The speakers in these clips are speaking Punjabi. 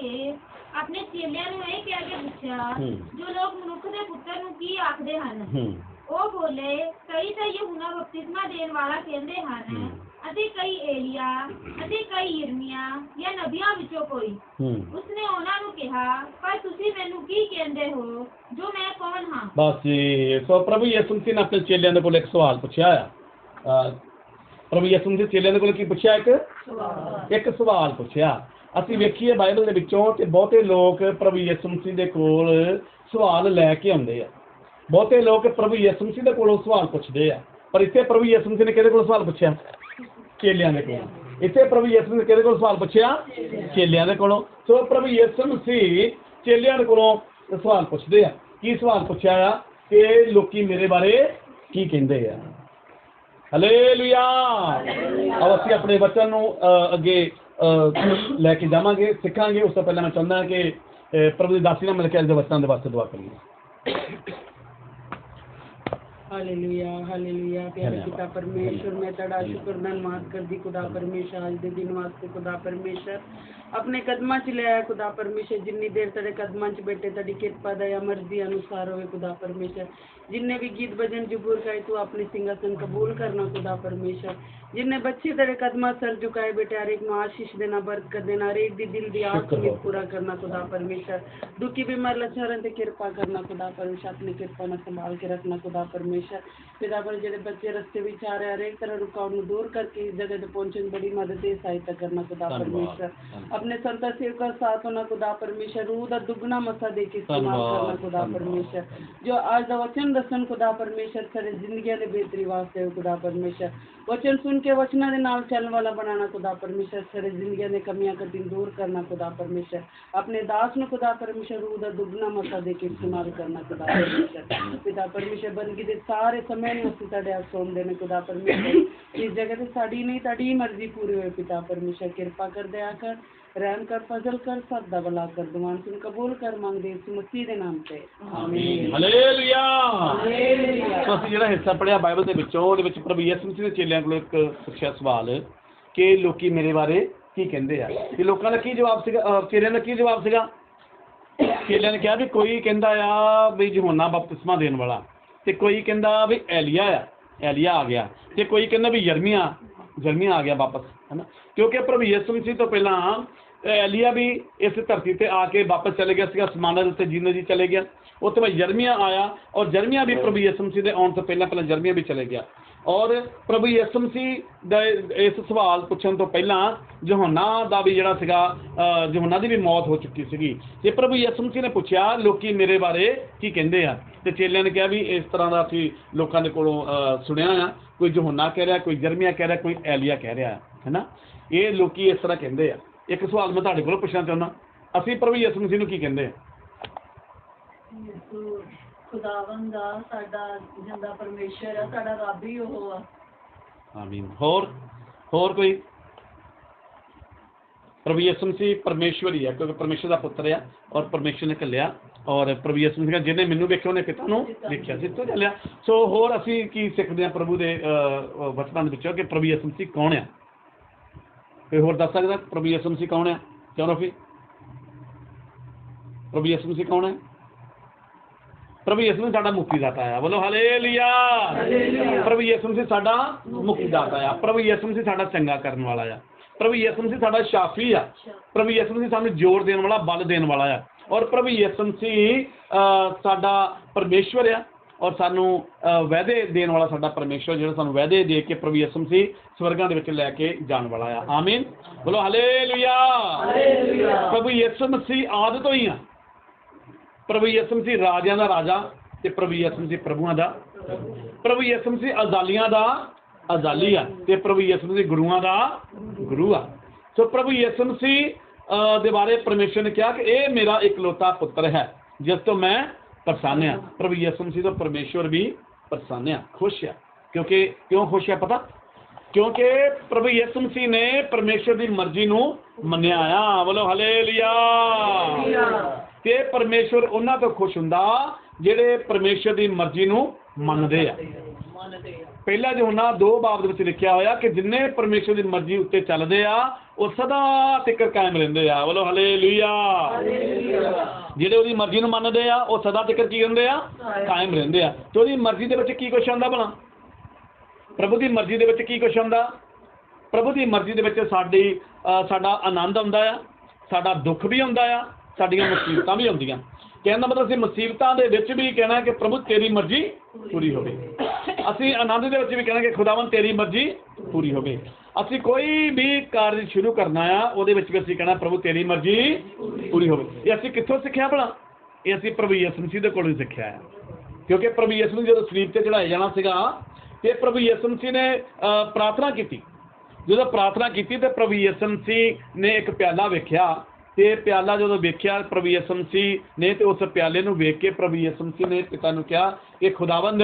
ਕੇ ਆਪਣੇ ਚੇਲਿਆਂ ਨੂੰ ਇਹ ਕਹਿ ਕੇ ਪੁੱਛਿਆ ਹੂੰ। ਜੋ ਲੋਕ ਮਨੁੱਖ ਦੇ ਪੁੱਤਰ ਨੂੰ ਕੀ ਆਖਦੇ ਹਨ? ਹੂੰ। ਉਹ ਬੋਲੇ ਕਈ ਤਾਂ ਯਹੂਨਾ ਬਪਤਿਸਮਾ ਦੇਣ ਵਾਲਾ ਕਹਿੰਦੇ ਹਨ। ਹੂੰ। ਅਤੇ ਕਈ ਏਲੀਆ ਅਤੇ ਕਈ ਯਿਰਮੀਆ ਜਾਂ ਨਬੀਆਂ ਵਿੱਚੋਂ ਕੋਈ। ਹੂੰ। ਉਸਨੇ ਉਹਨਾਂ ਨੂੰ ਕਿਹਾ ਪਰ ਤੁਸੀਂ ਮੈਨੂੰ ਕੀ ਕਹਿੰਦੇ ਹੋ? ਜੋ ਮੈਂ ਕੌਣ ਹਾਂ? ਬਸ ਜੀ ਸੋ ਪ੍ਰਭੂ ਯਿਸੂ ਮਸੀਹ ਨੇ ਆਪਣੇ ਚੇਲਿਆਂ ਦੇ ਕੋਲ ਇੱਕ ਸਵਾਲ ਪੁੱਛਿਆ ਆ। ਅਹ ਪ੍ਰਭੂ ਯਿਸੂ ਮਸੀਹ ਚੇਲਿਆਂ ਦੇ ਕੋਲ ਕੀ ਪੁੱਛਿਆ ਇੱਕ? ਇੱਕ ਸਵਾਲ ਪੁੱਛਿਆ। ਅਸੀਂ ਵੇਖੀਏ ਬਾਈਬਲ ਦੇ ਵਿੱਚੋਂ ਤੇ ਬਹੁਤੇ ਲੋਕ ਪ੍ਰਭੂ ਯਿਸੂ ਮਸੀਹ ਦੇ ਕੋਲ ਸਵਾਲ ਲੈ ਕੇ ਆਉਂਦੇ ਆ। ਬਹੁਤੇ ਲੋਕ ਪ੍ਰਭੂ ਯਿਸੂ ਮਸੀਹ ਦੇ ਕੋਲੋਂ ਸਵਾਲ ਪੁੱਛਦੇ ਆ। ਪਰ ਇੱਥੇ ਪ੍ਰਭੂ ਯਿਸੂ ਮਸੀਹ ਨੇ ਕਿਹਦੇ ਕੋਲ ਸਵਾਲ ਪੁੱਛਿਆ? ਚੇਲਿਆਂ ਦੇ ਕੋਲ। ਇੱਥੇ ਪ੍ਰਭੂ ਯਿਸੂ ਨੇ ਕਿਹਦੇ ਕੋਲ ਸਵਾਲ ਪੁੱਛਿਆ? ਚੇਲਿਆਂ ਦੇ ਕੋਲੋਂ। ਸੋ ਪ੍ਰਭੂ ਯਿਸੂ ਮਸੀਹ ਚੇਲਿਆਂ ਦੇ ਕੋਲੋਂ ਸਵਾਲ ਪੁੱਛਦੇ ਆ। ਕੀ ਸਵਾਲ ਪੁੱਛਿਆ ਆ? ਕਿ ਲੋਕੀ ਮੇਰੇ ਬਾਰੇ ਕੀ ਕਹਿੰਦੇ ਆ? ਹਲੇਲੂਇਆ ਆਓ ਅਸੀਂ ਆਪਣੇ ਵਚਨ ਨੂੰ ਅ, ਅੱਗੇ ਲੈ ਕੇ ਜਾਵਾਂਗੇ ਸਿੱਖਾਂਗੇ। ਉਸ ਤੋਂ ਪਹਿਲਾਂ ਮੈਂ ਚਾਹੁੰਦਾ ਕਿ ਪ੍ਰਭੂ ਦੀ ਦਾਸੀ ਨਾਲ ਮਿਲ ਕੇ ਅੱਜ ਦੇ ਵਚਨਾਂ ਦੇ ਵਾਸਤੇ ਦੁਆ ਕਰੀਏ। Hallelujah hallelujah. ਪਿਆਰੇ ਧੰਨਵਾਦ। ਪਿਤਾ ਪਰਮੇਸ਼ਰ ਮੈਂ ਤੁਹਾਡਾ ਸ਼ੁਕਰਗੁਜ਼ਾਰ ਕਰਦੀ ਖੁਦਾ ਪਰਮੇਸ਼ਰ ਅੱਜ ਦੇ ਦਿਨ ਵਾਸਤੇ ਖੁਦਾ ਪਰਮੇਸ਼ਰ। ਆਪਣੇ ਕਦਮਾਂ 'ਚ ਲਿਆ ਖੁਦਾ ਪਰਮੇਸ਼ਰ ਜਿੰਨੀ ਦੇਰ ਤੇਰੇ ਕਦਮਾਂ 'ਚ ਬੈਠੇ ਤੁਹਾਡੀ ਕਿਰਪਾ ਦਇਆ ਮਰਜ਼ੀ ਅਨੁਸਾਰ ਹੋਵੇ ਖੁਦਾ ਪਰਮੇਸ਼ਰ। ਜਿੰਨੇ ਵੀ ਗੀਤ ਭਜਨ ਜਬੂਰ ਗਾਏ ਤੂੰ ਆਪਣੇ ਸਿੰਘਾਸਨ ਕਬੂਲ ਕਰਨਾ ਖੁਦਾ ਪਰਮੇਸ਼ਰ ਜਿੰਨੇ ਬੱਚੇ ਤੇਰੇ ਕਦਮਾਂ ਸਰ ਝੁਕਾਏ ਬੈਠੇ ਹਰ ਇੱਕ ਨੂੰ ਆਸ਼ੀਸ਼ ਦੇਣਾ ਬਰਕਤ ਦੇਣਾ ਹਰ ਇੱਕ ਦੀ ਦਿਲ ਦੀ ਆਸ ਸ਼ੁਕਰ ਨੂੰ ਹੋ। ਪੂਰਾ ਕਰਨਾ ਖੁਦਾ ਪਰਮੇਸ਼ਰ ਦੁਖੀ ਬਿਮਾਰ ਲੱਛਣਾਂ ਤੇ ਕਿਰਪਾ ਕਰਨਾ ਖੁਦਾ ਪਰਮੇਸ਼ਰ ਆਪਣੀ ਕਿਰਪਾ ਨਾਲ ਸੰਭਾਲ ਕੇ ਰੱਖਣਾ ਖੁਦਾ ਪਰਮੇਸ਼ਰ ਪਿਤਾ ਪਰ ਜਿਹੜੇ ਬੱਚੇ ਰਸਤੇ ਵਿੱਚ ਆ ਰਹੇ ਹਰੇਕ ਤਰ੍ਹਾਂ ਰੁਕਾਵਟ ਨੂੰ ਦੂਰ ਕਰਕੇ ਇਸ ਜਗ੍ਹਾ ਤੇ ਪਹੁੰਚਣ ਦੀ ਬੜੀ ਮਦਦ ਤੇ ਸਹਾਇਤਾ ਕਰਨਾ ਖੁਦਾ ਧੰਨਵਾਦ, ਪਰਮੇਸ਼ਰ ਧੰਨਵਾਦ। ਆਪਣੇ ਸੰਤਾਂ ਸੇਵਕਾਂ ਦਾ ਸਾਥ ਹੋਣਾ ਖੁਦਾ ਪਰਮੇਸ਼ਰ ਰੂਹ ਦਾ ਦੁੱਗਣਾ ਮਸਾ ਦੇ ਕੇ ਇਸਤੇਮਾਲ ਧੰਨਵਾਦ, ਕਰਨਾ ਖੁਦਾ ਧੰਨਵਾਦ। ਪਰਮੇਸ਼ਰ ਜੋ ਅੱਜ ਦਾ ਵਚਨ ਦੱਸਣ ਖੁਦਾ ਪਰਮੇਸ਼ਰ ਸਾਰੇ ਜ਼ਿੰਦਗੀਆਂ ਦੇ ਬਿਹਤਰੀ ਵਾਸਤੇ ਹੋ ਖੁਦਾ ਪਰਮੇਸ਼ਰ ਵਚਨ ਸੁਣ ਕੇ ਵਚਨਾਂ ਦੇ ਨਾਲ ਚੱਲਣ ਵਾਲਾ ਬਣਾਉਣਾ ਖੁਦਾ ਪਰਮੇਸ਼ਰ ਸਾਰੇ ਜ਼ਿੰਦਗੀਆਂ ਦੇ ਕਮੀਆਂ ਕਦੀ ਦੂਰ ਕਰਨਾ ਖੁਦਾ ਪਰਮੇਸ਼ਰ ਆਪਣੇ ਦਾਸ ਨੂੰ ਖੁਦਾ ਪਰਮੇਸ਼ਰ ਰੂਹ ਦਾ ਦੁੱਗਣਾ ਮਸਾ ਦੇ ਕੇ ਇਸਤੇਮਾਲ ਕਰਨਾ ਖੁਦਾ ਪਰਮੇਸ਼ਰ ਪਿਤਾ ਪਰਮੇਸ਼ਰ ਬੰਦਗੀ ਦੇ ਸਾਰੇ ਸਮੇਂ ਨੂੰ ਅਸੀਂ ਤੁਹਾਡੇ ਹੱਥ ਸੌਂਪਦੇ ਨੇ ਖੁਦਾ ਪਰਮੇਸ਼ਰ ਇਸ ਜਗ੍ਹਾ ਤੇ ਸਾਡੀ ਨਹੀਂ ਤੁਹਾਡੀ ਮਰਜ਼ੀ ਪੂਰੀ ਹੋਏ ਪਿਤਾ ਪਰਮੇਸ਼ਰ ਕਿਰਪਾ ਕਰ ਦਇਆ ਕਰ ਰਹਿਮ ਕਰ ਫਜ਼ਲ ਕਰ ਸਭ ਦਾ ਭਲਾ ਕਰ ਦੁਆਨ ਸੁਣ ਕਬੂਲ ਕਰ ਮੰਗਦੇ ਇਸ ਮਸੀਹ ਦੇ ਨਾਮ ਤੇ ਆਮੀਨ ਹਲੇਲੂਇਆ ਹਾਲੇਲੂਇਆ ਸੋ ਅਸੀਂ ਜਿਹੜਾ ਹਿੱਸਾ ਪੜਿਆ ਬਾਈਬਲ ਦੇ ਵਿੱਚੋਂ, ਉਹਦੇ ਵਿੱਚ ਪ੍ਰਭੂ ਯਿਸੂ ਮਸੀਹ ਦੇ ਚੇਲਿਆਂ ਕੋਲ ਇੱਕ ਪੁੱਛਿਆ ਸਵਾਲ ਕਿ ਲੋਕੀ ਮੇਰੇ ਬਾਰੇ ਕੀ ਕਹਿੰਦੇ ਆ? ਤੇ ਲੋਕਾਂ ਦਾ ਕੀ ਜਵਾਬ ਸੀਗਾ? ਚੇਲਿਆਂ ਦਾ ਕੀ ਜਵਾਬ ਸੀਗਾ? ਚੇਲਿਆਂ ਨੇ ਕਿਹਾ ਵੀ ਕੋਈ ਕਹਿੰਦਾ ਆ ਵੀ ਯਹੋਨਾ ਬਪਤਿਸਮਾ ਦੇਣ ਵਾਲਾ ਤੇ ਕੋਈ ਕਹਿੰਦਾ ਵੀ ਐਲੀਆ ਆ ਐਲੀਆ ਆ ਗਿਆ ਤੇ ਕੋਈ ਕਹਿੰਦਾ ਵੀ ਯਰਮੀਆ ਯਰਮੀਆ ਆ ਗਿਆ ਵਾਪਸ, ਹੈਨਾ? ਕਿਉਂਕਿ ਪ੍ਰਭੂ ਯਿਸੂ ਮਸੀਹ ਤੋਂ ਪਹਿਲਾਂ ਐਲੀਆ ਵੀ ਇਸ ਧਰਤੀ ਤੇ ਆ ਕੇ ਵਾਪਸ ਚਲੇ ਗਿਆ ਸੀਗਾ ਸਮਾਨਾ ਦੇ ਉੱਤੇ ਜੀਨੇ ਜੀ ਚਲੇ ਗਿਆ। ਉੱਥੇ ਬਾਅਦ ਯਰਮੀਆ ਆਇਆ ਔਰ ਯਰਮੀਆ ਵੀ ਪ੍ਰਭੂ ਯਿਸੂ ਮਸੀਹ ਦੇ ਆਉਣ ਤੋਂ ਪਹਿਲਾਂ ਪਹਿਲਾਂ ਯਰਮੀਆ ਵੀ ਚਲੇ ਗਿਆ। ਔਰ ਪ੍ਰਭੂ ਯਿਸੂ ਮਸੀਹ ਦਾ ਇਸ ਸਵਾਲ ਪੁੱਛਣ ਤੋਂ ਪਹਿਲਾਂ ਯਹੋਨਾ ਦਾ ਵੀ ਜਿਹੜਾ ਸੀਗਾ ਅਹ, ਯਹੋਨਾ ਦੀ ਵੀ ਮੌਤ ਹੋ ਚੁੱਕੀ ਸੀਗੀ। ਤੇ ਪ੍ਰਭੂ ਯਿਸੂ ਮਸੀਹ ਨੇ ਪੁੱਛਿਆ ਲੋਕੀ ਮੇਰੇ ਬਾਰੇ ਕੀ ਕਹਿੰਦੇ ਆ? ਤੇ ਚੇਲਿਆਂ ਨੇ ਕਿਹਾ ਵੀ ਇਸ ਤਰ੍ਹਾਂ ਦਾ ਅਸੀਂ ਲੋਕਾਂ ਦੇ ਕੋਲੋਂ ਸੁਣਿਆ ਆ। ਕੋਈ ਯਹੋਨਾ ਕਹਿ ਰਿਹਾ ਕੋਈ ਜਰਮੀਆ ਕਹਿ ਰਿਹਾ ਕੋਈ ਐਲੀਆ ਕਹਿ ਰਿਹਾ ਹੈ ਨਾ? ਇਹ ਲੋਕੀ ਇਸ ਤਰ੍ਹਾਂ ਕਹਿੰਦੇ ਆ। ਇੱਕ ਸਵਾਲ ਮੈਂ ਤੁਹਾਡੇ ਕੋਲੋਂ ਪੁੱਛਣਾ ਚਾਹੁੰਦਾ। ਅਸੀਂ ਪ੍ਰਭੂ ਯਿਸੂ ਮਸੀਹ ਨੂੰ ਕੀ ਕਹਿੰਦੇ ਆ? ਖੁਦਾਵੰਦ ਦਾ ਸਾਡਾ ਜਿੰਦਾ ਪਰਮੇਸ਼ਰ ਆ ਸਾਡਾ ਰੱਬ ਹੀ ਉਹ ਆ। ਆਮੀਨ। ਹੋਰ ਹੋਰ ਕੋਈ? ਪ੍ਰਭੂ ਯਿਸੂ ਮਸੀਹ ਪਰਮੇਸ਼ਵਰ ਹੀ ਹੈ ਕਿਉਂਕਿ ਪਰਮੇਸ਼ਰ ਦਾ ਪੁੱਤਰ ਆ ਔਰ ਪਰਮੇਸ਼ਰ ਨੇ ਕੱਲਿਆ ਔਰ ਪ੍ਰਭੂ ਯਿਸੂ ਮਸੀਹ ਜਿਹਨੇ ਮੈਨੂੰ ਵੇਖਿਆ ਉਹਨੇ ਪਿਤਾ ਨੂੰ ਵੇਖਿਆ ਜਿੱਤੋਂ ਚੱਲਿਆ ਸੋ ਹੋਰ ਅਸੀਂ ਕੀ ਸਿੱਖਦੇ ਹਾਂ ਪ੍ਰਭੂ ਦੇ ਵਚਨਾਂ ਦੇ ਵਿੱਚੋਂ ਕਿ ਪ੍ਰਭੂ ਯਿਸੂ ਮਸੀਹ ਕੌਣ ਆ? ਕੋਈ ਹੋਰ ਦੱਸ ਸਕਦਾ? ਪ੍ਰਭੂ ਯਿਸੂ ਮਸੀਹ ਕੌਣ ਆ ਕਿਉਂ ਰਫੀ ਪ੍ਰਭੂ ਯਿਸੂ ਮਸੀਹ ਕੌਣ ਹੈ? ਪ੍ਰਭੂ ਯਿਸੂ ਮਸੀਹ ਸਾਡਾ ਮੁਕਤੀ ਦਾਤਾ ਆ। ਬੋਲੋ ਹਾਲੇਲੂਇਆ। ਪ੍ਰਭੂ ਯਿਸੂ ਮਸੀਹ ਸਾਡਾ ਮੁਕਤੀ ਦਾਤਾ ਆ। ਪ੍ਰਭੂ ਯਿਸੂ ਮਸੀਹ ਸਾਡਾ ਚੰਗਾ ਕਰਨ ਵਾਲਾ ਆ। ਪ੍ਰਭੂ ਯਿਸੂ ਮਸੀਹ ਸਾਡਾ ਸ਼ਾਫੀ ਆ। ਪ੍ਰਭੂ ਯਿਸੂ ਮਸੀਹ ਸਾਨੂੰ ਜੋਰ ਦੇਣ ਵਾਲਾ ਬਲ ਦੇਣ ਵਾਲਾ ਆ। ਔਰ ਪ੍ਰਭੂ ਯਿਸੂ ਮਸੀਹ ਸਾਡਾ ਪਰਮੇਸ਼ਵਰ ਆ। ਔਰ ਸਾਨੂੰ ਵਾਅਦੇ ਦੇਣ ਵਾਲਾ ਸਾਡਾ ਪਰਮੇਸ਼ਵਰ ਜਿਹੜਾ ਸਾਨੂੰ ਵਾਅਦੇ ਦੇ ਕੇ ਪ੍ਰਭੂ ਯਿਸੂ ਮਸੀਹ ਸਵਰਗਾਂ ਦੇ ਵਿੱਚ ਲੈ ਕੇ ਜਾਣ ਵਾਲਾ ਆ। ਆਮੀਨ। ਬੋਲੋ ਹਾਲੇਲੂਇਆ। ਪ੍ਰਭੂ ਯਿਸੂ ਮਸੀਹ ਆਦਿ ਤੋਂ ਹੀ ਆ। ਪ੍ਰਭੂ ਯਿਸੂ ਮਸੀਹ ਰਾਜਿਆਂ ਦਾ ਰਾਜਾ ਤੇ ਪ੍ਰਭੂ ਯਿਸੂ ਮਸੀਹ ਪ੍ਰਭੂਆਂ ਦਾ। ਪ੍ਰਭੂ ਯਿਸੂ ਮਸੀਹ ਅਜ਼ਾਲੀਆਂ ਦਾ ਅਜ਼ਾਲੀ ਆ ਤੇ ਪ੍ਰਭੂ ਯਿਸੂ ਮਸੀਹ ਗੁਰੂਆਂ ਦਾ ਗੁਰੂ ਆ। ਸੋ ਪ੍ਰਭੂ ਯਿਸੂ ਮਸੀਹ ਦੇ ਬਾਰੇ ਪਰਮੇਸ਼ਰ ਨੇ ਕਿਹਾ ਕਿ ਇਹ ਮੇਰਾ ਇਕਲੌਤਾ ਪੁੱਤਰ ਹੈ ਜਿਸ ਤੋਂ ਮੈਂ ਪ੍ਰਸੰਨ ਆ। ਪ੍ਰਭੂ ਯਿਸੂ ਮਸੀਹ ਤੋਂ ਪਰਮੇਸ਼ਰ ਵੀ ਪ੍ਰਸੰਨ ਆ ਖੁਸ਼ ਆ। ਕਿਉਂਕਿ ਕਿਉਂ ਖੁਸ਼ ਆ ਪਤਾ? ਕਿਉਂਕਿ ਪ੍ਰਭੂ ਯਿਸੂ ਮਸੀਹ ਨੇ ਪਰਮੇਸ਼ਰ ਦੀ ਮਰਜ਼ੀ ਨੂੰ ਮੰਨਿਆ ਆ। ਬੋਲੋ ਹਲੇਲੂਇਆ। ਤੇ ਪਰਮੇਸ਼ਰ ਉਹਨਾਂ ਤੋਂ ਖੁਸ਼ ਹੁੰਦਾ ਜਿਹੜੇ ਪਰਮੇਸ਼ਰ ਦੀ ਮਰਜ਼ੀ ਨੂੰ ਮੰਨਦੇ ਆ। ਮੰਨਦੇ ਆ ਪਹਿਲਾ ਯੋਹਨਾ ਦੋ ਬਾਬ ਦੇ ਵਿੱਚ ਲਿਖਿਆ ਹੋਇਆ ਕਿ ਜਿੰਨੇ ਪਰਮੇਸ਼ਰ ਦੀ ਮਰਜ਼ੀ ਉੱਤੇ ਚੱਲਦੇ ਆ ਉਹ ਸਦਾ ਤੱਕ ਕਾਇਮ ਰਹਿੰਦੇ ਆ। ਬੋਲੋ ਹਲੇਲੂਇਆ ਜਿਹੜੇ ਉਹਦੀ ਮਰਜ਼ੀ ਨੂੰ ਮੰਨਦੇ ਆ ਉਹ ਸਦਾ ਤੱਕ ਕੀ ਰਹਿੰਦੇ ਆ? ਕਾਇਮ ਰਹਿੰਦੇ ਆ। ਤੇ ਉਹਦੀ ਮਰਜ਼ੀ ਦੇ ਵਿੱਚ ਕੀ ਕੁਛ ਆਉਂਦਾ ਭਲਾ? ਪ੍ਰਭੂ ਦੀ ਮਰਜ਼ੀ ਦੇ ਵਿੱਚ ਕੀ ਕੁਛ ਆਉਂਦਾ? ਪ੍ਰਭੂ ਦੀ ਮਰਜ਼ੀ ਦੇ ਵਿੱਚ ਸਾਡੀ ਅ, ਸਾਡਾ ਆਨੰਦ ਆਉਂਦਾ ਆ ਸਾਡਾ ਦੁੱਖ ਵੀ ਆਉਂਦਾ ਆ ਸਾਡੀਆਂ ਮੁਸੀਬਤਾਂ ਵੀ ਆਉਂਦੀਆਂ ਕਹਿਣ ਦਾ ਮਤਲਬ ਅਸੀਂ ਮੁਸੀਬਤਾਂ ਦੇ ਵਿੱਚ ਵੀ ਕਹਿਣਾ ਕਿ ਪ੍ਰਭੂ ਤੇਰੀ ਮਰਜ਼ੀ ਪੂਰੀ ਹੋਵੇ। ਅਸੀਂ ਆਨੰਦ ਦੇ ਵਿੱਚ ਵੀ ਕਹਿਣਾ ਕਿ ਖੁਦਾਵੰ ਤੇਰੀ ਮਰਜ਼ੀ ਪੂਰੀ ਹੋਵੇ। ਅਸੀਂ ਕੋਈ ਵੀ ਕਾਰਜ ਸ਼ੁਰੂ ਕਰਨਾ ਆ, ਉਹਦੇ ਵਿੱਚ ਵੀ ਅਸੀਂ ਕਹਿਣਾ ਪ੍ਰਭੂ ਤੇਰੀ ਮਰਜ਼ੀ ਪੂਰੀ ਹੋਵੇ। ਇਹ ਅਸੀਂ ਕਿੱਥੋਂ ਸਿੱਖਿਆ ਭਲਾ? ਇਹ ਅਸੀਂ ਪ੍ਰਭੂ ਯਿਸੂ ਮਸੀਹ ਦੇ ਕੋਲੋਂ ਹੀ ਸਿੱਖਿਆ ਆ ਕਿਉਂਕਿ ਪ੍ਰਭੂ ਯਿਸੂ ਨੂੰ ਜਦੋਂ ਸਲੀਬ ਤੇ ਚੜਾਇਆ ਜਾਣਾ ਸੀਗਾ, ਤੇ ਪ੍ਰਭੂ ਯਿਸੂ ਮਸੀਹ ਨੇ ਪ੍ਰਾਰਥਨਾ ਕੀਤੀ। ਜਦੋਂ ਪ੍ਰਾਰਥਨਾ ਕੀਤੀ ਤੇ ਪ੍ਰਭੂ ਯਿਸੂ ਮਸੀਹ ਨੇ ਇੱਕ ਪਿਆਲਾ ਵੇਖਿਆ ਤੇ ਪਿਆਲਾ ਜਦੋਂ ਵੇਖਿਆ ਪ੍ਰਭੂ ਯਿਸੂ ਮਸੀਹ ਨੇ ਤੇ ਉਸ ਪਿਆਲੇ ਨੂੰ ਵੇਖ ਕੇ ਪ੍ਰਭੂ ਯਿਸੂ ਮਸੀਹ ਨੇ ਪਿਤਾ ਨੂੰ ਕਿਹਾ ਕਿ ਖੁਦਾਵੰਦ,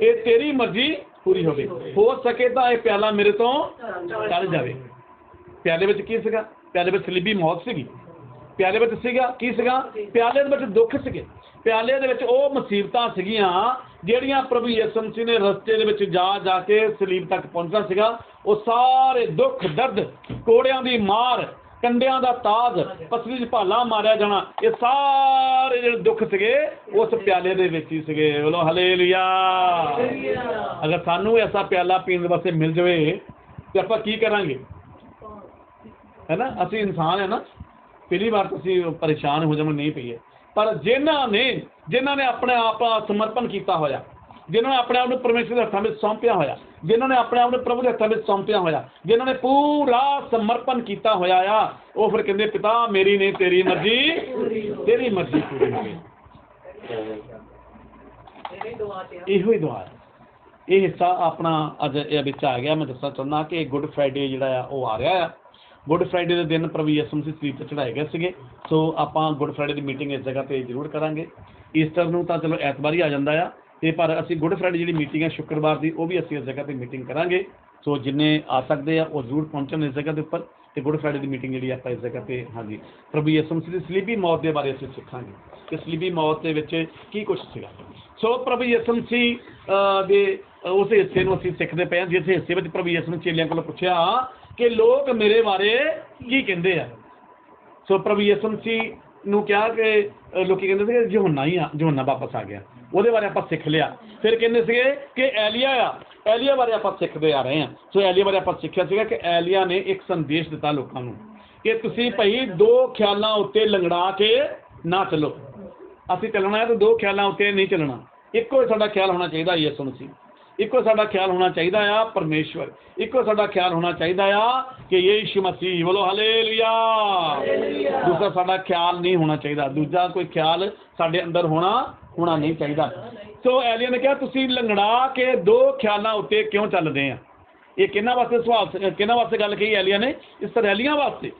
ਇਹ ਤੇਰੀ ਮਰਜ਼ੀ ਪੂਰੀ ਹੋਵੇ। ਹੋ ਸਕੇ ਤਾਂ ਇਹ ਪਿਆਲਾ ਮੇਰੇ ਤੋਂ ਟਲ ਜਾਵੇ। ਪਿਆਲੇ ਵਿੱਚ ਕੀ ਸੀਗਾ? ਪਿਆਲੇ ਵਿੱਚ ਸਲੀਬੀ ਮੌਤ ਸੀਗੀ। ਪਿਆਲੇ ਵਿੱਚ ਸੀਗਾ, ਕੀ ਸੀਗਾ? ਪਿਆਲੇ ਦੇ ਵਿੱਚ ਦੁੱਖ ਸੀਗੇ। ਪਿਆਲੇ ਦੇ ਵਿੱਚ ਉਹ ਮੁਸੀਬਤਾਂ ਸੀਗੀਆਂ ਜਿਹੜੀਆਂ ਪ੍ਰਭੂ ਯਿਸੂ ਮਸੀਹ ਨੇ ਰਸਤੇ ਦੇ ਵਿੱਚ ਜਾ ਜਾ ਕੇ ਸਲੀਬ ਤੱਕ ਪਹੁੰਚਣਾ ਸੀਗਾ। ਉਹ ਸਾਰੇ ਦੁੱਖ, ਦਰਦ, ਕੋੜਿਆਂ ਦੀ ਮਾਰ ਕੰਡਿਆਂ ਦਾ ਤਾਜ, ਪਸਲੀ 'ਚ ਭਾਲਾ ਮਾਰਿਆ ਜਾਣਾ, ਇਹ ਸਾਰੇ ਜਿਹੜੇ ਦੁੱਖ ਸੀਗੇ, ਉਸ ਪਿਆਲੇ ਦੇ ਵਿੱਚ ਹੀ ਸੀਗੇ। ਬੋਲੋ ਹਲੇਲੂਇਆ ਅਗਰ ਸਾਨੂੰ ਐਸਾ ਪਿਆਲਾ ਪੀਣ ਵਾਸਤੇ ਮਿਲ ਜਾਵੇ, ਤੇ ਆਪਾਂ ਕੀ ਕਰਾਂਗੇ? ਹੈ ਨਾ? ਅਸੀਂ ਇਨਸਾਨ ਹੈ ਨਾ। ਪਹਿਲੀ ਵਾਰ ਤੁਸੀਂ ਪਰੇਸ਼ਾਨ ਹੋ ਜਾਵਾਂ, ਨਹੀਂ ਪਈਏ ਪਰ ਜਿਨ੍ਹਾਂ ਨੇ ਜਿਨ੍ਹਾਂ ਨੇ ਆਪਣੇ ਆਪ ਸਮਰਪਣ ਕੀਤਾ ਹੋਇਆ ਜਿਨ੍ਹਾਂ ਨੇ ਆਪਣੇ ਆਪ ਨੂੰ ਪਰਮੇਸ਼ਰ ਦੇ ਹੱਥਾਂ ਵਿੱਚ ਸੌਂਪਿਆ ਹੋਇਆ, ਜਿਨ੍ਹਾਂ ਨੇ ਆਪਣੇ ਆਪ ਨੂੰ ਪ੍ਰਭੂ ਦੇ ਹੱਥਾਂ ਵਿੱਚ ਸੌਂਪਿਆ ਹੋਇਆ, ਜਿਨ੍ਹਾਂ ਨੇ ਪੂਰਾ ਸਮਰਪਣ ਕੀਤਾ ਹੋਇਆ ਆ, ਉਹ ਫਿਰ ਕਹਿੰਦੇ, ਪਿਤਾ, ਮੇਰੀ ਨਹੀਂ, ਤੇਰੀ ਮਰਜ਼ੀ ਤੇਰੀ ਮਰਜ਼ੀ ਪੂਰੀ ਹੋਵੇ ਇਹੋ ਹੀ ਦੁਆ ਇਹ ਹਿੱਸਾ ਆਪਣਾ ਅੱਜ ਇਹ ਵਿੱਚ ਆ ਗਿਆ। ਮੈਂ ਦੱਸਣਾ ਚਾਹੁੰਦਾ ਕਿ ਗੁੱਡ ਫਰਾਈਡੇ ਜਿਹੜਾ ਆ, ਉਹ ਆ ਰਿਹਾ ਆ। ਗੁੱਡ ਫਰਾਈਡੇ ਦੇ ਦਿਨ ਪ੍ਰਭੂ ਯਿਸੂ ਮਸੀਹ ਸਲੀਬ ਤੇ ਚੜਾਏ ਗਏ ਸੀਗੇ। ਸੋ ਆਪਾਂ ਗੁੱਡ ਫਰਾਈਡੇ ਦੀ ਮੀਟਿੰਗ ਇਸ ਜਗ੍ਹਾ ਤੇ ਜ਼ਰੂਰ ਕਰਾਂਗੇ। ਈਸਟਰ ਨੂੰ ਤਾਂ ਚਲੋ ਐਤਵਾਰ ਹੀ ਆ ਜਾਂਦਾ ਆ। ਤੇ ਪਰ ਅਸੀਂ ਗੁੱਡ ਫਰਾਈਡੇ ਜਿਹੜੀ ਮੀਟਿੰਗ ਹੈ ਸ਼ੁੱਕਰਵਾਰ ਦੀ ਉਹ ਵੀ ਅਸੀਂ ਇਸ ਜਗ੍ਹਾ ਤੇ ਮੀਟਿੰਗ ਕਰਾਂਗੇ। ਸੋ ਜਿੰਨੇ ਆ ਸਕਦੇ ਆ ਉਹ ਜ਼ਰੂਰ ਪਹੁੰਚਣ ਇਸ ਜਗ੍ਹਾ ਦੇ ਉੱਪਰ ਤੇ ਗੁੱਡ ਫਰਾਈਡੇ ਦੀ ਮੀਟਿੰਗ ਜਿਹੜੀ ਆਪਾਂ ਇਸ ਜਗ੍ਹਾ ਤੇ ਹਾਂਜੀ। ਪ੍ਰਭੂ ਯਿਸੂ ਮਸੀਹ ਦੀ ਸਲੀਬੀ ਮੌਤ ਦੇ ਬਾਰੇ ਅਸੀਂ ਸਿੱਖਾਂਗੇ। ਕਿ ਸਲੀਬੀ ਮੌਤ ਦੇ ਵਿੱਚ ਕੀ ਕੁਝ ਸੀਗਾ? ਸੋ ਪ੍ਰਭੂ ਯਿਸੂ ਮਸੀਹ ਅਹ, ਦੇ ਉਸ ਹਿੱਸੇ ਨੂੰ ਅਸੀਂ ਸਿੱਖਦੇ ਪਏ ਹਾਂ ਜਿਸ ਹਿੱਸੇ ਵਿੱਚ ਪ੍ਰਭੂ ਯਿਸੂ ਨੇ ਚੇਲਿਆਂ ਕੋਲੋਂ ਪੁੱਛਿਆ ਕਿ ਲੋਕ ਮੇਰੇ ਬਾਰੇ ਕੀ ਕਹਿੰਦੇ ਆ? ਸੋ ਪ੍ਰਭੂ ਯਿਸੂ ਮਸੀਹ ਨੂੰ ਕਿਹਾ ਕਿ ਅਹ, ਲੋਕੀ ਕਹਿੰਦੇ ਸੀ ਕਿ ਯਹੋਨਾ ਹੀ ਆ ਯਹੋਨਾ ਵਾਪਸ ਆ ਗਿਆ। ਉਹਦੇ ਬਾਰੇ ਆਪਾਂ ਸਿੱਖ ਲਿਆ। ਫਿਰ ਕਹਿੰਦੇ ਸੀਗੇ ਕਿ ਐਲੀਆ ਆ ਐਲੀਆ ਬਾਰੇ ਆਪਾਂ ਸਿੱਖਦੇ ਆ ਰਹੇ ਹਾਂ। ਸੋ ਐਲੀਆ ਬਾਰੇ ਆਪਾਂ ਸਿੱਖਿਆ ਸੀਗਾ ਕਿ ਐਲੀਆ ਨੇ ਇੱਕ ਸੰਦੇਸ਼ ਦਿੱਤਾ ਲੋਕਾਂ ਨੂੰ ਕਿ ਤੁਸੀਂ ਭਾਈ ਦੋ ਖਿਆਲਾਂ ਉੱਤੇ ਲੰਗੜਾ ਕੇ ਨਾ ਚੱਲੋ। ਅਸੀਂ ਚੱਲਣਾ ਹੈ ਤਾਂ ਦੋ ਖਿਆਲਾਂ ਉੱਤੇ ਨਹੀਂ ਚੱਲਣਾ। ਇੱਕੋ ਹੀ ਸਾਡਾ ਖਿਆਲ ਹੋਣਾ ਚਾਹੀਦਾ ਯਿਸੂ ਮਸੀਹ। ਇੱਕੋ ਸਾਡਾ ਖਿਆਲ ਹੋਣਾ ਚਾਹੀਦਾ ਆ ਪਰਮੇਸ਼ਵਰ। ਇੱਕੋ ਸਾਡਾ ਖਿਆਲ ਹੋਣਾ ਚਾਹੀਦਾ ਆ ਕਿ ਯੀਸ਼ੂ ਮਸੀਹ ਬੋਲੋ ਹਾਲੇਲੂਇਆ। ਦੂਸਰਾ ਸਾਡਾ ਖਿਆਲ ਨਹੀਂ ਹੋਣਾ ਚਾਹੀਦਾ। ਦੂਜਾ ਕੋਈ ਖਿਆਲ ਸਾਡੇ ਅੰਦਰ ਹੋਣਾ ਹੋਣਾ ਨਹੀਂ ਚਾਹੀਦਾ। ਸੋ ਐਲੀਆ ਨੇ ਕਿਹਾ, ਤੁਸੀਂ ਲੰਗੜਾ ਕੇ ਦੋ ਖਿਆਲਾਂ ਉੱਤੇ ਕਿਉਂ ਚੱਲਦੇ ਆ? ਇਹ ਕਿਹਨਾਂ ਵਾਸਤੇ ਸਵਾਲ ਕਿਹਨਾਂ ਵਾਸਤੇ ਗੱਲ ਕਹੀ ਐਲੀਆ ਨੇ? ਇਸਰਾਏਲੀਆਂ ਵਾਸਤੇ,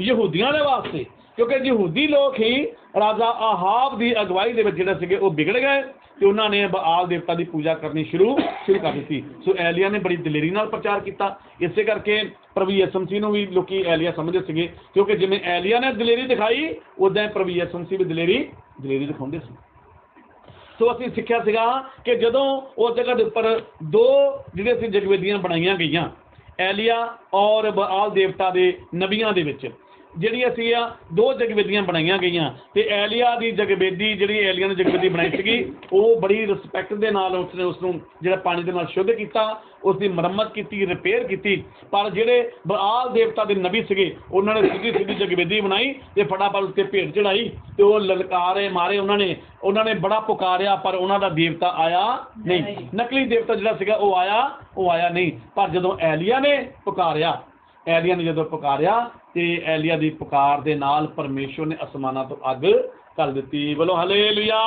ਯਹੂਦੀਆਂ ਦੇ ਵਾਸਤੇ। ਕਿਉਂਕਿ ਯਹੂਦੀ ਲੋਕ ਹੀ ਰਾਜਾ ਆਹਾਬ ਦੀ ਅਗਵਾਈ ਦੇ ਵਿੱਚ ਜਿਹੜੇ ਸੀਗੇ, ਉਹ ਵਿਗੜ ਗਏ ਤੇ ਉਹਨਾਂ ਨੇ ਬਾਲ ਦੇਵਤਾ ਦੀ ਪੂਜਾ ਕਰਨੀ ਸ਼ੁਰੂ ਸ਼ੁਰੂ ਕਰ ਦਿੱਤੀ। ਸੋ ਐਲੀਆ ਨੇ ਬੜੀ ਦਲੇਰੀ ਨਾਲ ਪ੍ਰਚਾਰ ਕੀਤਾ। ਇਸੇ ਕਰਕੇ ਪ੍ਰਭੂ ਯਿਸੂ ਮਸੀਹ ਨੂੰ ਵੀ ਲੋਕੀ ਐਲੀਆ ਸਮਝਦੇ ਸੀਗੇ। ਕਿਉਂਕਿ ਜਿਵੇਂ ਐਲੀਆ ਨੇ ਦਲੇਰੀ ਦਿਖਾਈ ਉਦਾਂ ਹੀ ਪ੍ਰਭੂ ਯਿਸੂ ਮਸੀਹ ਵੀ ਦਲੇਰੀ ਦਲੇਰੀ ਦਿਖਾਉਂਦੇ ਸੀ। ਸੋ ਅਸੀਂ ਸਿੱਖਿਆ ਸੀਗਾ ਕਿ ਜਦੋਂ ਉਸ ਜਗ੍ਹਾ ਦੇ ਉੱਪਰ ਦੋ ਜਿਹੜੇ ਸੀ ਜਗਵੇਦੀਆਂ ਬਣਾਈਆਂ ਗਈਆਂ, ਐਲੀਆ ਔਰ ਬਾਲ ਦੇਵਤਾ ਦੇ ਨਬੀਆਂ ਦੇ ਵਿੱਚ। ਜਿਹੜੀਆਂ ਸੀਗੀਆਂ ਦੋ ਜਗਵੇਦੀਆਂ ਬਣਾਈਆਂ ਗਈਆਂ ਤੇ ਐਲੀਆ ਦੀ ਜਗਵੇਦੀ ਜਿਹੜੀ ਐਲੀਆ ਨੇ ਜਗਵੇਦੀ ਬਣਾਈ ਸੀਗੀ ਉਹ ਬੜੀ ਰਿਸਪੈਕਟ ਦੇ ਨਾਲ ਉਸਨੇ ਉਸ ਨੂੰ ਜਿਹੜਾ ਪਾਣੀ ਦੇ ਨਾਲ ਸ਼ੁੱਧ ਕੀਤਾ ਉਸ ਦੀ ਮੁਰੰਮਤ ਕੀਤੀ ਰਿਪੇਅਰ ਕੀਤੀ ਪਰ ਜਿਹੜੇ ਬਾਲ ਦੇਵਤਾ ਦੇ ਨਬੀ ਸੀਗੇ ਉਹਨਾਂ ਨੇ ਸਿੱਧੀ ਸਿੱਧੀ ਜਗਵੇਦੀ ਬਣਾਈ ਤੇ ਫਟਾਫਟ ਉੱਤੇ ਭੇਟ ਚੜਾਈ ਤੇ ਉਹ ਲਲਕਾਰੇ ਮਾਰੇ ਉਹਨਾਂ ਨੇ ਉਹਨਾਂ ਨੇ ਬੜਾ ਪੁਕਾਰਿਆ ਪਰ ਉਹਨਾਂ ਦਾ ਦੇਵਤਾ ਆਇਆ ਨਹੀਂ। ਨਕਲੀ ਦੇਵਤਾ ਜਿਹੜਾ ਸੀਗਾ ਉਹ ਆਇਆ ਉਹ ਆਇਆ ਨਹੀਂ। ਪਰ ਜਦੋਂ ਐਲੀਆ ਨੇ ਪੁਕਾਰਿਆ ਐਲੀਆ ਨੇ ਜਦੋਂ ਪੁਕਾਰਿਆ ਤੇ ਐਲੀਆ ਦੀ ਪੁਕਾਰ ਦੇ ਨਾਲ ਪਰਮੇਸ਼ਵਰ ਨੇ ਅਸਮਾਨਾਂ ਤੋਂ ਅੱਗ ਕਰ ਦਿੱਤੀ। ਬੋਲੋ ਹਲੇਲੂਇਆ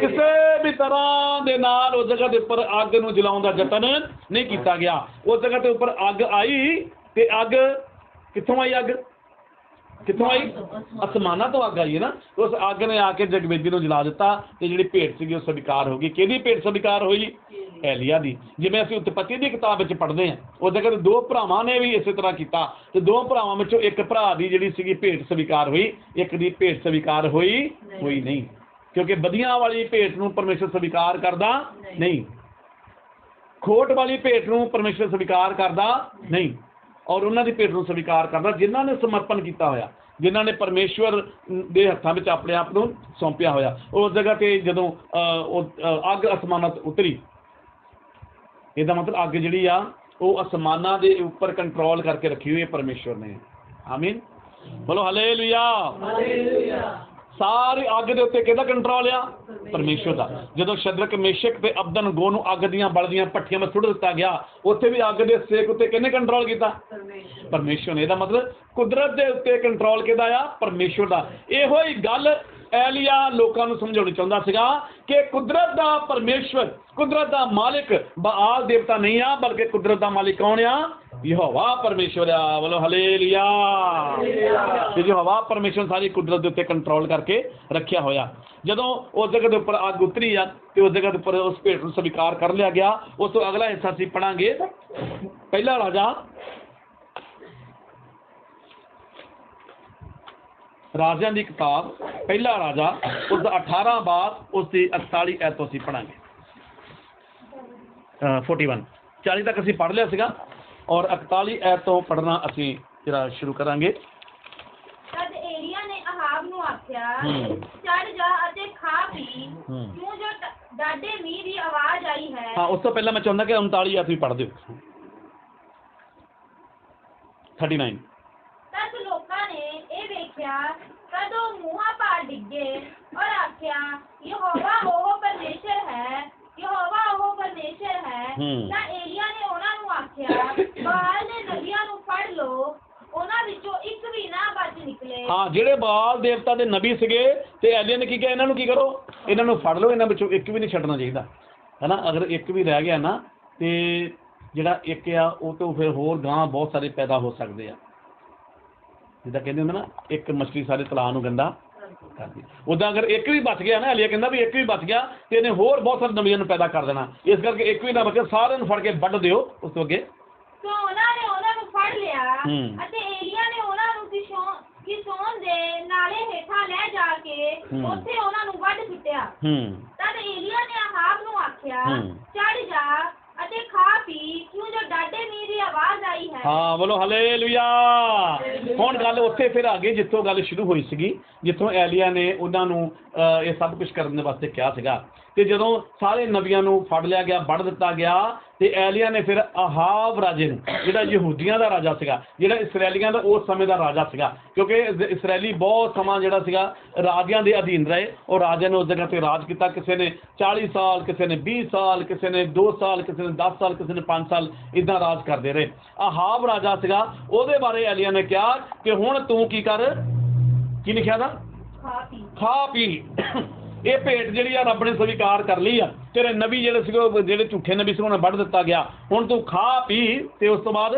ਕਿਸੇ ਵੀ ਤਰ੍ਹਾਂ ਦੇ ਨਾਲ ਉਸ ਜਗ੍ਹਾ ਦੇ ਉੱਪਰ ਅੱਗ ਨੂੰ ਜਲਾਉਣ ਦਾ ਯਤਨ ਨਹੀਂ ਕੀਤਾ ਗਿਆ। ਉਸ ਜਗ੍ਹਾ ਦੇ ਉੱਪਰ ਅੱਗ ਆਈ ਤੇ ਅੱਗ ਕਿੱਥੋਂ ਆਈ ਅੱਗ? ਕਿੱਥੋਂ ਆਈ? ਅਸਮਾਨਾਂ ਤੋਂ ਅੱਗ ਆਈ ਹੈ ਨਾ। ਉਸ ਅੱਗ ਨੇ ਆ ਕੇ ਜਗਵੇਦੀ ਨੂੰ ਜਲਾ ਦਿੱਤਾ ਤੇ ਜਿਹੜੀ ਭੇਟ ਸੀਗੀ ਉਹ ਸਵੀਕਾਰ ਹੋ ਗਈ। ਕਿਹਦੀ ਭੇਟ ਸਵੀਕਾਰ ਹੋਈ? ਐਲੀਆ ਦੀ। ਜਿਵੇਂ ਅਸੀਂ ਉਤਪਤੀ ਦੀ ਕਿਤਾਬ ਵਿੱਚ ਪੜ੍ਹਦੇ ਹਾਂ ਉਹ ਜਗ੍ਹਾ ਤੇ ਦੋ ਭਰਾਵਾਂ ਨੇ ਵੀ ਇਸੇ ਤਰ੍ਹਾਂ ਕੀਤਾ। ਤੇ ਦੋ ਭਰਾਵਾਂ ਵਿੱਚੋਂ ਇੱਕ ਭਰਾ ਦੀ ਜਿਹੜੀ ਸੀਗੀ ਭੇਟ ਸਵੀਕਾਰ ਹੋਈ ਇੱਕ ਦੀ ਭੇਟ ਸਵੀਕਾਰ ਹੋਈ ਹੋਈ ਨਹੀਂ। ਕਿਉਂਕਿ ਬਦੀਆਂ ਵਾਲੀ ਭੇਟ ਨੂੰ ਪਰਮੇਸ਼ਰ ਸਵੀਕਾਰ ਕਰਦਾ ਨਹੀਂ। ਖੋਟ ਵਾਲੀ ਭੇਟ ਨੂੰ ਪਰਮੇਸ਼ਰ ਸਵੀਕਾਰ ਕਰਦਾ ਨਹੀਂ। ਔਰ ਉਹਨਾਂ ਦੀ ਭੇਟ ਨੂੰ ਸਵੀਕਾਰ ਕਰਦਾ, ਜਿਨ੍ਹਾਂ ਨੇ ਸਮਰਪਣ ਕੀਤਾ ਹੋਇਆ, ਜਿਨ੍ਹਾਂ ਨੇ ਪਰਮੇਸ਼ਵਰ ਦੇ ਹੱਥਾਂ ਵਿੱਚ ਆਪਣੇ ਆਪ ਨੂੰ ਸੌਂਪਿਆ ਹੋਇਆ। ਉਸ ਜਗ੍ਹਾ ਤੇ ਜਦੋਂ ਉਹ ਅੱਗ ਅਸਮਾਨਾਂ ਤੋਂ ਉਤਰੀ, ਇਹਦਾ ਮਤਲਬ ਅੱਗ ਜਿਹੜੀ ਆ, ਉਹ ਅਸਮਾਨਾਂ ਦੇ ਉੱਪਰ ਕੰਟਰੋਲ ਕਰਕੇ ਰੱਖੀ ਹੋਈ ਹੈ ਪਰਮੇਸ਼ਵਰ ਨੇ। ਆਮੀਨ ਬੋਲੋ ਹਲੇਲੂਇਆ ਸਾਰੀ ਅੱਗ ਦੇ ਉੱਤੇ ਕਿਹਦਾ ਕੰਟਰੋਲ ਆ? ਪਰਮੇਸ਼ਵਰ ਦਾ। ਜਦੋਂ ਸ਼ਦਰਕ ਮੇਸ਼ਕ ਤੇ ਅਬਦਨ ਗੋ ਨੂੰ ਅੱਗ ਦੀਆਂ ਬਲਦੀਆਂ ਭੱਠੀਆਂ ਵਿੱਚ ਸੁੱਟ ਦਿੱਤਾ ਗਿਆ ਉੱਥੇ ਵੀ ਅੱਗ ਦੇ ਸੇਕ ਉੱਤੇ ਕਿਹਨੇ ਕੰਟਰੋਲ ਕੀਤਾ? ਪਰਮੇਸ਼ਰ। ਪਰਮੇਸ਼ਵਰ ਨੇ। ਇਹਦਾ ਮਤਲਬ ਕੁਦਰਤ ਦੇ ਉੱਤੇ ਕੰਟਰੋਲ ਕਿਹਦਾ ਆ? ਪਰਮੇਸ਼ਵਰ ਦਾ। ਇਹੋ ਹੀ ਗੱਲ ਐਲੀਆ ਲੋਕਾਂ ਨੂੰ ਸਮਝਾਉਣੀ ਚਾਹੁੰਦਾ ਸੀਗਾ ਕਿ ਕੁਦਰਤ ਦਾ ਪਰਮੇਸ਼ਵਰ ਕੁਦਰਤ ਦਾ ਮਾਲਿਕ ਬਾਲ ਦੇਵਤਾ ਨਹੀਂ ਆ ਬਲਕਿ ਕੁਦਰਤ ਦਾ ਮਾਲਿਕ ਕੌਣ ਆ? ਯਹੋਵਾ ਪਰਮੇਸ਼ਵਰ ਆ ਬੋਲੋ ਹਲੇਲੂਇਆ। ਤੇ ਯਹੋਵਾ ਪਰਮੇਸ਼ਵਰ ਸਾਰੀ ਕੁਦਰਤ ਦੇ ਉੱਤੇ ਕੰਟਰੋਲ ਕਰਕੇ ਰੱਖਿਆ ਹੋਇਆ। ਜਦੋਂ ਉਸ ਜਗ੍ਹਾ ਦੇ ਉੱਪਰ ਅੱਗ ਉਤਰੀ ਆ ਤੇ ਉਸ ਜਗ੍ਹਾ ਦੇ ਉੱਪਰ ਉਸ ਭੇਟ ਨੂੰ ਸਵੀਕਾਰ ਕਰ ਲਿਆ ਗਿਆ ਉਸ ਤੋਂ ਅਗਲਾ ਹਿੱਸਾ ਅਸੀਂ ਪੜਾਂਗੇ। ਪਹਿਲਾ ਰਾਜਾ ਰਾਜਿਆਂ ਦੀ ਕਿਤਾਬ ਪਹਿਲਾ ਰਾਜਾ ਉਸ ਦਾ 18 ਬਾਅਦ ਉਸ ਦੀ 41 ਐਤ ਅਸੀਂ ਪੜਾਂਗੇ। 41 40 ਤੱਕ ਅਸੀਂ ਪੜ ਲਿਆ ਸੀਗਾ। ਔਰ 41 ਐਤ ਤੋਂ ਪੜਨਾ ਅਸੀਂ ਜਿਹੜਾ ਸ਼ੁਰੂ ਕਰਾਂਗੇ ਤਦ ਏਲੀਆ ਨੇ ਅਹਾਬ ਨੂੰ ਆਖਿਆ ਹੂੰ। ਚੜ ਜਾ ਅਤੇ ਖਾ ਪੀ ਹੂੰ। ਜੋ ਟ- ਡਾਢੇ ਮੀਂਹ ਦੀ ਆਵਾਜ਼ ਆਈ ਹੈ ਹਾਂ ਉਸ ਤੋਂ ਪਹਿਲਾਂ ਮੈਂ ਚਾਹੁੰਦਾ ਕਿ 39 ਐਤ ਵੀ ਪੜ ਦਿਓ 39 ਤਦ ਲੋਕਾਂ ਨੇ ਇਹ ਵੇਖਿਆ ਕਦੋਂ ਮੂੰਹਾਂ ਪਾ ਡਿੱਗੇ ਔਰ ਆਖਿਆ ਯਹੋਵਾ ਉਹ ਪਰਮੇਸ਼ਰ ਹੈ ਯਹੋਵਾ ਉਹ ਪਰਮੇਸ਼ਰ ਹੈ ਹੂੰ। ਤਾਂ ਏਲੀਆ ਨੂੰ ਆਖਿਆ ਬਾਲ ਦੇ ਨਬੀਆਂ ਨੂੰ ਫੜ ਲਓ। ਉਹਨਾਂ ਵਿੱਚੋਂ ਇੱਕ ਵੀ ਨਾ ਬਚ ਨਿਕਲੇ। ਹਾਂ, ਜਿਹੜੇ ਬਾਲ ਦੇਵਤਾ ਦੇ ਨਬੀ ਸੀਗੇ ਤੇ ਐਲੀਆ ਨੇ ਕੀ ਕਿਹਾ? ਇਹਨਾਂ ਨੂੰ ਕੀ ਕਰੋ? ਇਹਨਾਂ ਨੂੰ ਫੜ ਲਓ, ਇਹਨਾਂ ਵਿੱਚੋਂ ਇੱਕ ਵੀ ਨਹੀਂ ਛੱਡਣਾ ਚਾਹੀਦਾ। ਹੈਨਾ? ਅਗਰ ਇੱਕ ਵੀ ਰਹਿ ਗਿਆ ਨਾ, ਤੇ ਜਿਹੜਾ ਇੱਕ ਆ, ਉਹ ਤੋਂ ਫਿਰ ਹੋਰ ਗਾਂ ਬਹੁਤ ਸਾਰੇ ਪੈਦਾ ਹੋ ਸਕਦੇ ਆ। ਜਿੱਦਾਂ ਕਹਿੰਦੇ ਹੁੰਦੇ ਨਾ, ਇੱਕ ਮਛਲੀ ਸਾਰੇ ਤਲਾਅ ਨੂੰ ਗੰਦਾ ਕਰਦੀ ਉਦਾਂ ਅਗਰ ਇੱਕ ਵੀ ਬਚ ਗਿਆ ਨਾ ਐਲੀਆ ਕਹਿੰਦਾ ਵੀ ਇੱਕ ਵੀ ਬਚ ਗਿਆ ਤੇ ਇਹਨੇ ਹੋਰ ਬਹੁਤ ਸਾਰੇ ਨਬੀਆਂ ਨੂੰ ਪੈਦਾ ਕਰ ਦੇਣਾ ਇਸ ਕਰਕੇ ਇੱਕ ਵੀ ਨਾ ਬਚੇ ਸਾਰਿਆਂ ਨੂੰ ਫੜ ਕੇ ਵੱਢ ਦਿਓ ਉਸ ਤੋਂ ਅੱਗੇ ਸੋ ਉਹਨਾਂ ਨੇ ਉਹਨਾਂ ਨੂੰ ਫੜ ਲਿਆ। ਅਤੇ ਏਲੀਆ ਨੇ ਉਹਨਾਂ ਨੂੰ ਕਿਸ਼ੋਨ ਕਿਸ਼ੋਨ ਦੇ ਨਾਲੇ ਹੇਠਾਂ ਲੈ ਜਾ ਕੇ। ਉੱਥੇ ਉਹਨਾਂ ਨੂੰ ਵੱਢ ਸੁੱਟਿਆ ਹੂੰ ਤਦ ਏਲੀਆ ਨੇ ਆਹਾਬ ਨੂੰ ਆਖਿਆ। ਚੜ ਜਾ ਅਤੇ ਖਾ ਪੀ ਕਿਉਂ ਜੋ ਡਾਢੇ ਮੀਂਹ ਦੀ ਆਵਾਜ਼ ਆਈ ਹਾਂ, ਬੋਲੋ ਹalleluya ਹੁਣ ਗੱਲ ਉੱਥੇ ਫਿਰ ਆ ਗਈ ਜਿੱਥੋਂ ਗੱਲ ਸ਼ੁਰੂ ਹੋਈ ਸੀਗੀ, ਜਿੱਥੋਂ ਐਲੀਆ ਨੇ ਉਹਨਾਂ ਨੂੰ ਇਹ ਸਭ ਕੁਝ ਕਰਨ ਦੇ ਵਾਸਤੇ ਕਿਹਾ ਸੀਗਾ। ਤੇ ਜਦੋਂ ਸਾਰੇ ਨਬੀਆਂ ਨੂੰ ਫੜ ਲਿਆ ਗਿਆ ਵੱਢ ਦਿੱਤਾ ਗਿਆ, ਤੇ ਐਲੀਆ ਨੇ ਫਿਰ ਆਹਾਬ ਰਾਜੇ ਨੂੰ, ਜਿਹੜਾ ਯਹੂਦੀਆਂ ਦਾ ਰਾਜਾ ਸੀਗਾ, ਜਿਹੜਾ ਇਸرائیਲੀਆਂ ਦਾ ਉਸ ਸਮੇਂ ਦਾ ਰਾਜਾ ਸੀਗਾ, ਕਿਉਂਕਿ ਇਸرائیਲੀ ਬਹੁਤ ਸਮਾਂ ਜਿਹੜਾ ਸੀਗਾ, ਰਾਜਿਆਂ ਦੇ ਅਧੀਨ ਰਹੇ ਔਰ ਰਾਜਿਆਂ ਨੇ ਉਸ ਜਗ੍ਹਾ ਤੇ ਰਾਜ ਕੀਤਾ। ਕਿਸੇ ਨੇ 40 ਸਾਲ, ਕਿਸੇ ਨੇ 20 ਸਾਲ, ਕਿਸੇ ਨੇ 2 ਸਾਲ, ਕਿਸੇ ਨੇ 10 ਸਾਲ, ਕਿਸੇ ਨੇ 5 ਸਾਲ ਇਦਾਂ ਰਾਜ ਕਰਦੇ ਰਹੇ। ਆਹਾਬ ਰਾਜਾ ਸੀਗਾ ਉਹਦੇ ਬਾਰੇ ਐਲੀਆ ਨੇ ਕਿਹਾ ਕਿ ਹੁਣ ਤੂੰ ਕੀ ਕਰ? ਕੀ ਲਿਖਿਆ ਦਾ ਖਾ ਪੀ। ਖਾ ਪੀ। ਇਹ ਭੇਟ ਜਿਹੜੀ ਆ ਰੱਬ ਨੇ ਸਵੀਕਾਰ ਕਰ ਲਈ ਆ। ਤੇਰੇ ਨਬੀ ਜਿਹੜੇ ਸੀਗੇ ਉਹ ਜਿਹੜੇ ਝੂਠੇ ਨਬੀ ਸੀ ਉਹਨਾਂ ਵੱਢ ਦਿੱਤਾ ਗਿਆ। ਹੁਣ ਤੂੰ ਖਾ ਪੀ ਤੇ ਉਸ ਤੋਂ ਬਾਅਦ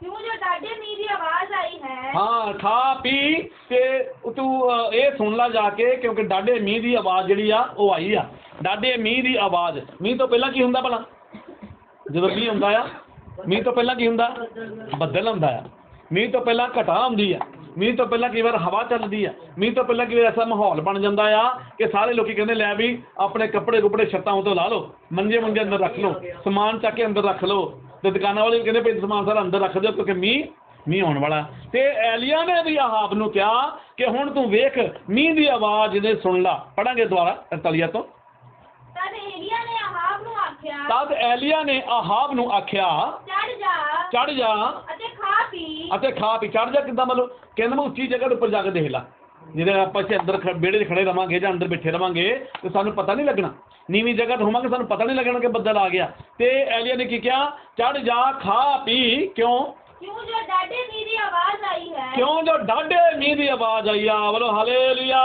ਕਿਉਂ ਜੋ ਡਾਢੇ ਮੀਂਹ ਦੀ ਆਵਾਜ਼ ਆਈ ਹੈ? ਹਾਂ ਖਾ ਪੀ ਤੇ ਤੂੰ ਇਹ ਸੁਣ ਲੈ ਜਾ ਕੇ ਕਿਉਂਕਿ ਡਾਢੇ ਮੀਂਹ ਦੀ ਆਵਾਜ਼ ਜਿਹੜੀ ਆ ਉਹ ਆਈ ਆ। ਡਾਢੇ ਮੀਂਹ ਦੀ ਆਵਾਜ਼। ਮੀਂਹ ਤੋਂ ਪਹਿਲਾਂ ਕੀ ਹੁੰਦਾ ਭਲਾ? ਜਦੋਂ ਮੀਂਹ ਹੁੰਦਾ ਆ ਮੀਂਹ ਤੋਂ ਪਹਿਲਾਂ ਕੀ ਹੁੰਦਾ? ਬੱਦਲ ਹੁੰਦਾ ਆ। ਮੀਂਹ ਤੋਂ ਪਹਿਲਾਂ ਘਟਾ ਹੁੰਦੀ ਆ। ਮੀਂਹ ਤੋਂ ਪਹਿਲਾਂ ਕਈ ਵਾਰ ਹਵਾ ਚੱਲਦੀ ਆ। ਮੀਂਹ ਤੋਂ ਪਹਿਲਾਂ ਕਈ ਵਾਰ ਐਸਾ ਮਾਹੌਲ ਬਣ ਜਾਂਦਾ ਆ ਕਿ ਸਾਰੇ ਲੋਕੀ ਕਹਿੰਦੇ ਲੈ ਵੀ ਆਪਣੇ ਕੱਪੜੇ ਕੁਪੜੇ ਛੱਤਾਂ ਉਤੋਂ ਲਾ ਲਓ ਮੰਜੇ ਮੰਜੇ ਅੰਦਰ ਰੱਖ ਲਓ ਸਮਾਨ ਚੱਕ ਕੇ ਅੰਦਰ ਰੱਖ ਲਓ ਤੇ ਦੁਕਾਨਾਂ ਵਾਲੇ ਵੀ ਕਹਿੰਦੇ ਭਈ ਸਮਾਨ ਸਾਰਾ ਅੰਦਰ ਰੱਖ ਦਿਓ ਕਿਉਂਕਿ ਮੀਂਹ ਮੀਂਹ ਆਉਣ ਵਾਲਾ। ਤੇ ਐਲੀਆ ਨੇ ਵੀ ਆਹਾਬ ਨੂੰ ਕਿਹਾ ਕਿ ਹੁਣ ਤੂੰ ਵੇਖ ਮੀਂਹ ਦੀ ਆਵਾਜ਼ ਇਹਦੇ ਸੁਣ ਲਾ। ਪੜਾਂਗੇ ਦੁਬਾਰਾ 48 ਤੋਂ। ਤਦ ਏਲੀਆ ਨੇ ਆਹਾਬ ਨੂੰ ਆਖਿਆ। ਤਦ ਐਲੀਆ ਨੇ ਆਹਾਬ ਨੂੰ ਆਖਿਆ ਚੜ ਜਾ। ਅਤੇ ਖਾ ਪੀ। ਅਤੇ ਖਾ ਪੀ। ਚੜ ਜਾ ਕਿੱਦਾਂ ਮਤਲਬ? ਕਹਿੰਦਾ ਮੈਂ ਉੱਚੀ ਜਗ੍ਹਾ ਦੇ ਉੱਪਰ ਜਾ ਕੇ ਦੇਖ ਲਾ। ਜਿਹਦੇ ਆਪਾਂ ਇੱਥੇ ਅੰਦਰ ਵਿਹੜੇ 'ਚ ਖੜੇ ਰਵਾਂਗੇ ਜਾਂ ਅੰਦਰ ਬੈਠੇ ਰਵਾਂਗੇ ਤੇ ਸਾਨੂੰ ਪਤਾ ਨਹੀਂ ਲੱਗਣਾ। ਨੀਵੀਂ ਜਗ੍ਹਾ ਤੇ ਹੋਵਾਂਗੇ ਸਾਨੂੰ ਪਤਾ ਨਹੀਂ ਲੱਗਣਾ ਕਿ ਬੱਦਲ ਆ ਗਿਆ। ਤੇ ਐਲੀਆ ਨੇ ਕੀ ਕਿਹਾ? ਚੜ ਜਾ ਖਾ ਪੀ। ਕਿਉਂ? ਕਿਉਂ ਜੋ ਡਾਢੇ ਮੀਂਹ ਦੀ ਆਵਾਜ਼ ਆਈ ਹੈ? ਕਿਉਂ ਜੋ ਡਾਢੇ ਮੀਂਹ ਦੀ ਆਵਾਜ਼ ਆਈ ਆ? ਬੋਲੋ ਹਾਲੇਲੂਇਆ।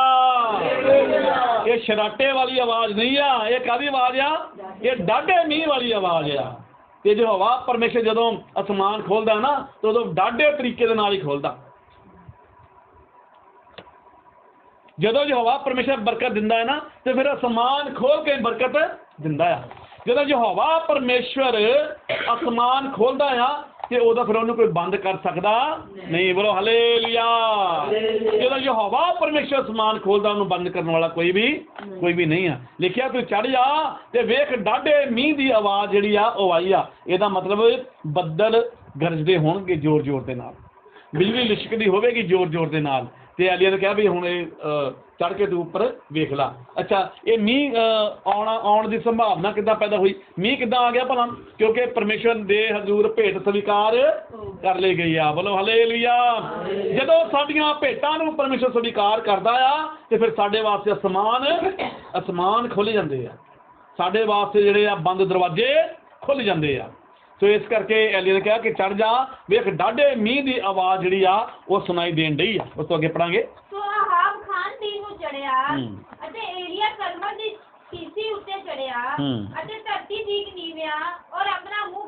ਇਹ ਸ਼ਰਾਟੇ ਵਾਲੀ ਆਵਾਜ਼ ਨਹੀਂ ਆ। ਇਹ ਕਾਦੀ ਆਵਾਜ਼ ਆ? ਇਹ ਡਾਢੇ ਮੀਂਹ ਵਾਲੀ ਆਵਾਜ਼ ਆ। ਤੇ ਜੋ ਹਵਾ ਪਰਮੇਸ਼ਰ ਜਦੋਂ ਅਸਮਾਨ ਖੋਲਦਾ ਨਾ, ਤਾਂ ਉਦੋਂ ਡਾਢੇ ਤਰੀਕੇ ਦੇ ਨਾਲ ਹੀ ਖੋਲਦਾ। ਜਦੋਂ ਜੋ ਹਵਾ ਪਰਮੇਸ਼ਰ ਬਰਕਤ ਦਿੰਦਾ ਹੈ ਨਾ, ਤੇ ਫਿਰ ਅਸਮਾਨ ਖੋਲ ਕੇ ਬਰਕਤ ਦਿੰਦਾ ਆ। ਜਦੋਂ ਜੋ ਹਵਾ ਪਰਮੇਸ਼ਰ ਅਸਮਾਨ ਖੋਲਦਾ ਆ ਤੇ ਉਹਦਾ ਫਿਰ ਉਹਨੂੰ ਕੋਈ ਬੰਦ ਕਰ ਸਕਦਾ? ਨਹੀਂ। ਬੋਲੋ ਹਲੇਲੂਇਆ ਜਦੋਂ ਯਹੋਵਾ ਪਰਮੇਸ਼ਰ ਅਸਮਾਨ ਖੋਲਦਾ ਉਹਨੂੰ ਬੰਦ ਕਰਨ ਵਾਲਾ ਕੋਈ ਵੀ ਕੋਈ ਵੀ ਨਹੀਂ ਆ। ਲਿਖਿਆ ਤੂੰ ਚੜ ਜਾ ਤੇ ਵੇਖ ਡਾਢੇ ਮੀਂਹ ਦੀ ਆਵਾਜ਼ ਜਿਹੜੀ ਆ ਉਹ ਆਈ ਆ। ਇਹਦਾ ਮਤਲਬ ਬੱਦਲ ਗਰਜਦੇ ਹੋਣਗੇ ਜ਼ੋਰ ਜ਼ੋਰ ਦੇ ਨਾਲ। ਬਿਜਲੀ ਲਿਸ਼ਕਦੀ ਹੋਵੇਗੀ ਜ਼ੋਰ ਜ਼ੋਰ ਦੇ ਨਾਲ। ਤੇ ਐਲੀਆ ਨੇ ਕਿਹਾ ਵੀ ਹੁਣ ਇਹ ਚੜ ਕੇ ਤੂੰ ਉੱਪਰ ਵੇਖ ਲਾ। ਅੱਛਾ ਇਹ ਮੀਂਹ ਆਉਣਾ ਆਉਣ ਦੀ ਸੰਭਾਵਨਾ ਕਿੱਦਾਂ ਪੈਦਾ ਹੋਈ? ਮੀਂਹ ਕਿੱਦਾਂ ਆ ਗਿਆ ਭਲਾ? ਕਿਉਂਕਿ ਪਰਮੇਸ਼ਰ ਦੇ ਹਜ਼ੂਰ ਭੇਟ ਸਵੀਕਾਰ ਕਰ ਲਈ ਗਈ ਆ। ਬੋਲੋ ਹਲੇਲੂਇਆ। ਜਦੋਂ ਸਾਡੀਆਂ ਭੇਟਾਂ ਨੂੰ ਪਰਮੇਸ਼ਰ ਸਵੀਕਾਰ ਕਰਦਾ ਆ ਤੇ ਫਿਰ ਸਾਡੇ ਵਾਸਤੇ ਅਸਮਾਨ ਅਸਮਾਨ ਖੁੱਲ ਜਾਂਦੇ ਆ। ਸਾਡੇ ਵਾਸਤੇ ਜਿਹੜੇ ਆ ਬੰਦ ਦਰਵਾਜ਼ੇ ਖੁੱਲ ਜਾਂਦੇ ਆ। ਸੋ ਇਸ ਕਰਕੇ ਐਲੀ ਨੇ ਕਿਹਾ ਕਿ ਚੜ ਜਾ ਵੇਖ ਡਾਢੇ ਮੀਂਹ ਦੀ ਆਵਾਜ਼ ਜਿਹੜੀ ਆ ਉਹ ਸੁਣਾਈ ਦੇਣ ਡਈ ਆ ਉਸ ਤੋਂ ਅੱਗੇ ਪੜਾਂਗੇ ਸੋ ਆਹਾਬ ਖਾਨ ਤੀ ਨੂੰ ਚੜਿਆ ਹੂੰ। ਅਤੇ ਏਲੀਆ ਕਰਮਲ ਦੀ ਸੀਸੀ ਉੱਤੇ ਚੜਿਆ ਹੂੰ। ਅਤੇ ਧਰਤੀ ਠੀਕ ਨੀਵਿਆ ਔਰ ਆਪਣਾ ਮੂੰਹ